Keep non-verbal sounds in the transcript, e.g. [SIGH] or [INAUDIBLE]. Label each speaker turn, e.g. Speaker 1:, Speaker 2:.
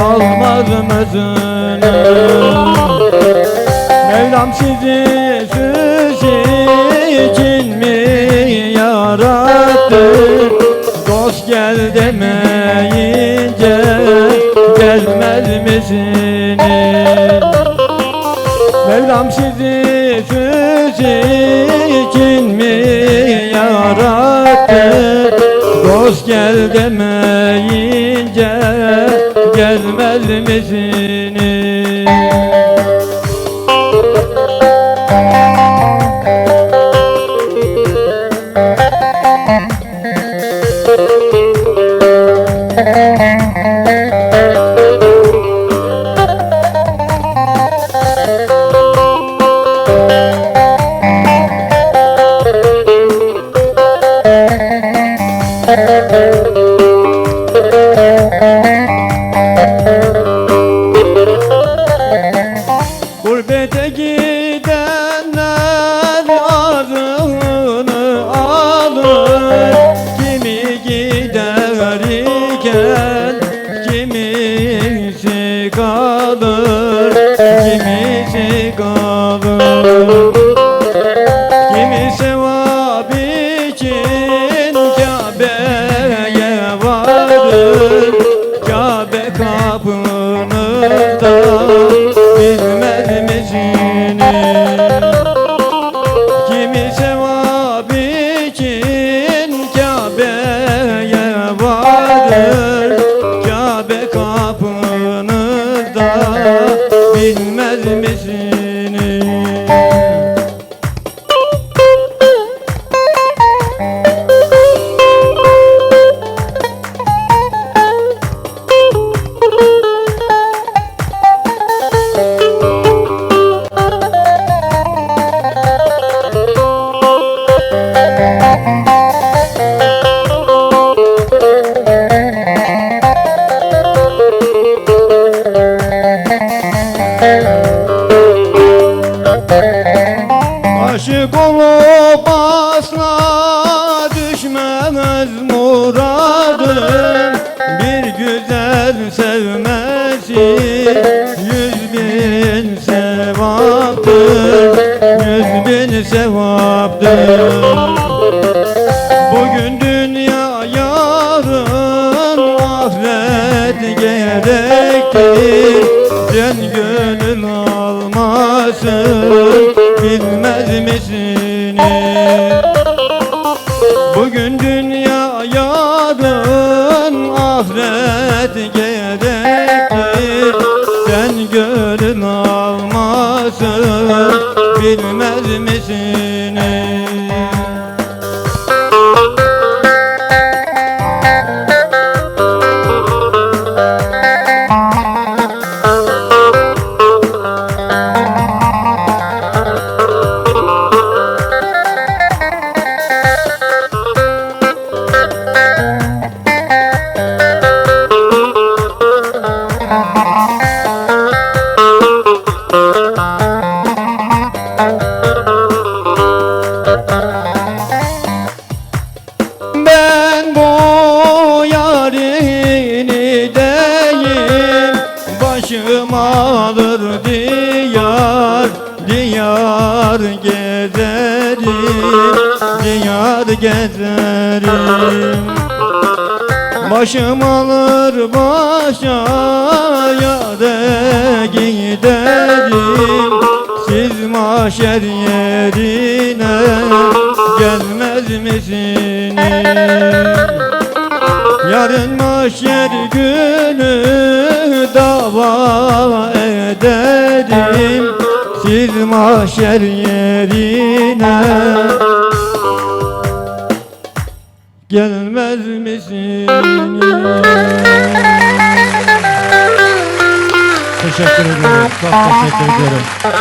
Speaker 1: Almaz mısın? Mevlam sizi süs için mi yarattı? Dost gel demeyince gelmez misiniz? Mevlam sizi süs için mi yarattı? Dost gel demeyince gelmez misiniz? Gurbete [LAUGHS] kimisi kalır Kimisi kalır Kimi sevap için Kabe'ye varır Kabe kapınızda bilmez? Kimi Aşık olup asla düşmez muradım. Bir güzel sevmesi yüz bin sevaptır Yüz bin sevaptır. Bugün dünya yarın ahiret gerektir. Sen gönül almasın bilmez misiniz? Bugün dünya yarın ahiret gerektir Sen gönül almasın bilmez misiniz? Ben bu yarini deyim Başım alır diyar Diyar gezerim Diyar gezerim. Başım alır başa yâre giderim Siz mahşer yerine gelmez misiniz? Yarın mahşer günü dava ederim Siz mahşer yerine gelmez misiniz?
Speaker 2: Teşekkür ederim. Çok teşekkür ederim.